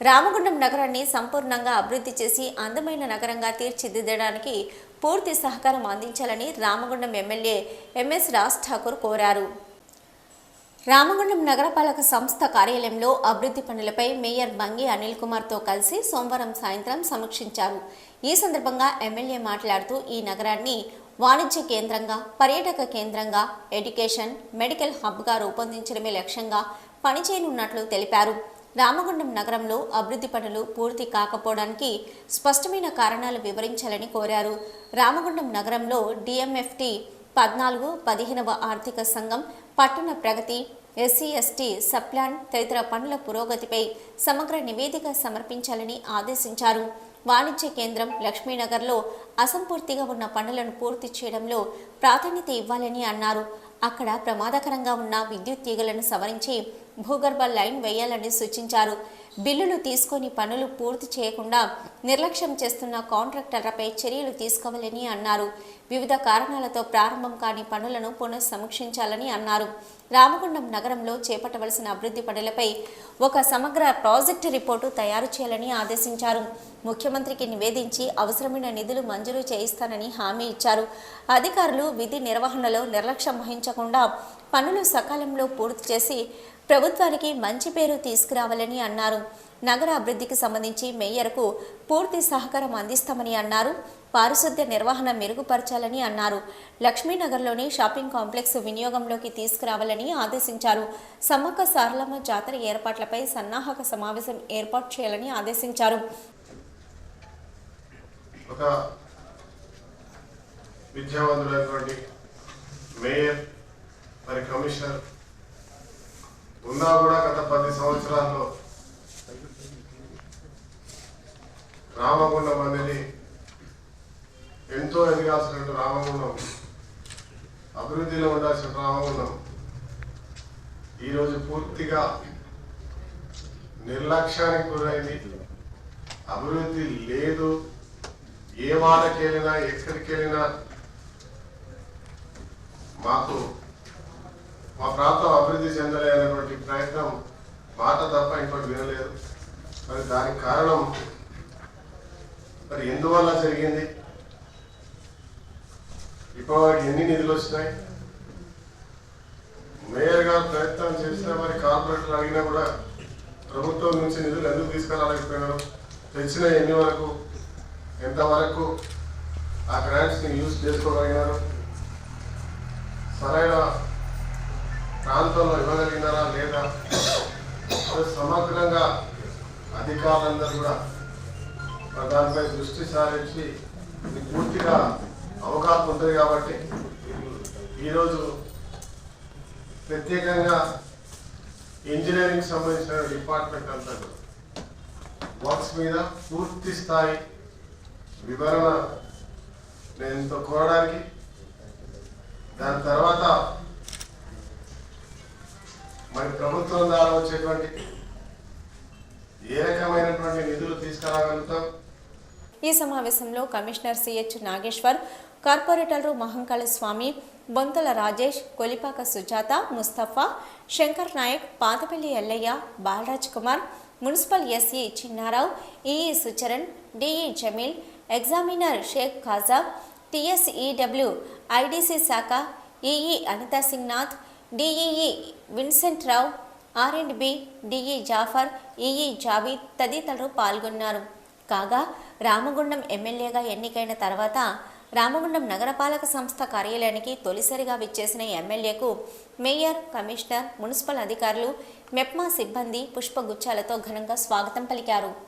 రామగుండం నగరాన్ని సంపూర్ణంగా అభివృద్ధి చేసి అందమైన నగరంగా తీర్చిదిద్దడానికి పూర్తి సహకారం అందించాలని రామగుండం ఎమ్మెల్యే ఎంఎస్ రాజ్ ఠాకూర్ కోరారు. రామగుండం నగరపాలక సంస్థ కార్యాలయంలో అభివృద్ధి పనులపై మేయర్ బంగి అనిల్ కుమార్తో కలిసి సోమవారం సాయంత్రం సమీక్షించారు. ఈ సందర్భంగా ఎమ్మెల్యే మాట్లాడుతూ ఈ నగరాన్ని వాణిజ్య కేంద్రంగా పర్యాటక కేంద్రంగా ఎడ్యుకేషన్ మెడికల్ హబ్గా రూపొందించడమే లక్ష్యంగా పనిచేయనున్నట్లు తెలిపారు. రామగుండం నగరంలో అభివృద్ధి పనులు పూర్తి కాకపోవడానికి స్పష్టమైన కారణాలు వివరించాలని కోరారు. రామగుండం నగరంలో డిఎంఎఫ్టి పద్నాలుగు పదిహేనవ ఆర్థిక సంఘం పట్టణ ప్రగతి ఎస్సీ ఎస్టీ సప్లాన్ తదితర పనుల పురోగతిపై సమగ్ర నివేదిక సమర్పించాలని ఆదేశించారు. వాణిజ్య కేంద్రం లక్ష్మీనగర్లో అసంపూర్తిగా ఉన్న పనులను పూర్తి చేయడంలో ప్రాధాన్యత ఇవ్వాలని అన్నారు. అక్కడ ప్రమాదకరంగా ఉన్న విద్యుత్ తీగలను సవరించి భూగర్భ లైన్ వేయాలని సూచించారు. బిల్లులు తీసుకొని పనులు పూర్తి చేయకుండా నిర్లక్ష్యం చేస్తున్న కాంట్రాక్టర్లపై చర్యలు తీసుకోవాలని అన్నారు. వివిధ కారణాలతో ప్రారంభం కాని పనులను పునఃసమీక్షించాలని అన్నారు. రామగుండం నగరంలో చేపట్టవలసిన అభివృద్ధి పనులపై ఒక సమగ్ర ప్రాజెక్టు రిపోర్టు తయారు చేయాలని ఆదేశించారు. ముఖ్యమంత్రికి నివేదించి అవసరమైన నిధులు మంజూరు చేయిస్తానని హామీ ఇచ్చారు. అధికారులు విధి నిర్వహణలో నిర్లక్ష్యం వహించకుండా పనులు సకాలంలో పూర్తి చేసి ప్రభుత్వానికి మంచి పేరు తీసుకురావాలని అన్నారు. నగర అభివృద్ధికి సంబంధించి మేయర్కు పూర్తి సహకారం అందిస్తామని అన్నారు. పారిశుద్ధ్య నిర్వహణ మెరుగుపరచాలని అన్నారు. లక్ష్మీనగర్లోని షాపింగ్ కాంప్లెక్స్ వినియోగంలోకి తీసుకురావాలని ఆదేశించారు. సమ్మక్క సారలమ్మ జాతర ఏర్పాట్లపై సన్నాహక సమావేశం ఏర్పాటు చేయాలని ఆదేశించారు. ఒక విద్యావంతులైనటువంటి కమిషనర్. ఉన్నా కూడా గత పది సంవత్సరాల్లో రామగుండం అనేది ఎంతో ఎదిగాల్సిన రామగుండం. అభివృద్ధిలో ఉండాల్సిన రామగుండం. ఈరోజు పూర్తిగా నిర్లక్ష్యానికి గురైంది. అభివృద్ధి లేదు. ఏ వాళ్ళకి వెళ్ళినా ఎక్కడికి వెళ్ళినా మాకు మా ప్రాంతం అభివృద్ధి చెందలేనటువంటి ప్రయత్నం మాట తప్ప ఇంకోటి వినలేదు. మరి దానికి కారణం మరి ఎందువల్ల జరిగింది? ఇప్పటివరకు ఎన్ని నిధులు వచ్చినాయి? మేయర్ గారు ప్రయత్నం చేసినా మరి కార్పొరేటర్లు అడిగినా కూడా ప్రభుత్వం నుంచి నిధులు ఎందుకు తీసుకురాలేకపోయినారు తెచ్చిన ఎన్ని వరకు? ఎంతవరకు? ఆ గ్రాంట్స్ని యూజ్ చేసుకోగలిగినారు? సరైన ప్రాంతంలో ఇవ్వగలిగినారా లేదా? సమగ్రంగా అధికారులందరూ కూడా దానిపై దృష్టి సారించి ఇది పూర్తిగా అవకాశం ఉంటుంది కాబట్టి ఈరోజు ప్రత్యేకంగా ఇంజనీరింగ్ సంబంధించిన డిపార్ట్మెంట్ అంతా వర్క్స్ మీద పూర్తి స్థాయి వివరణ నేను కోరడానికి దాని తర్వాత మరి ప్రభుత్వం ద్వారా వచ్చేటువంటి ఏ రకమైనటువంటి నిధులు తీసుకురాగలుగుతాం? ఈ సమావేశంలో కమిషనర్ సిహెచ్ నాగేశ్వర్ కార్పొరేటర్లు Mahankala Swamy Bonthala Rajesh Kolipaka Sujatha Mustafa Shankar Naik Pathapalli Ellaiah Balaraj Kumar municipal SE Chinnarao EE Sucharan DE Jameel examiner Sheikh Khaja TSEW IDC శాఖ EE Anitha Singh Nath DEE Vincent Rao R and B DE Jafar EE Javeed తదితరులు పాల్గొన్నారు. కాగా రామగుండం ఎమ్మెల్యేగా ఎన్నికైన తర్వాత రామగుండం నగరపాలక సంస్థ కార్యాలయానికి తొలిసారిగా విచ్చేసిన ఎమ్మెల్యేకు మేయర్ కమిషనర్ మున్సిపల్ అధికారులు మెప్మా సిబ్బంది పుష్పగుచ్చాలతో ఘనంగా స్వాగతం పలికారు.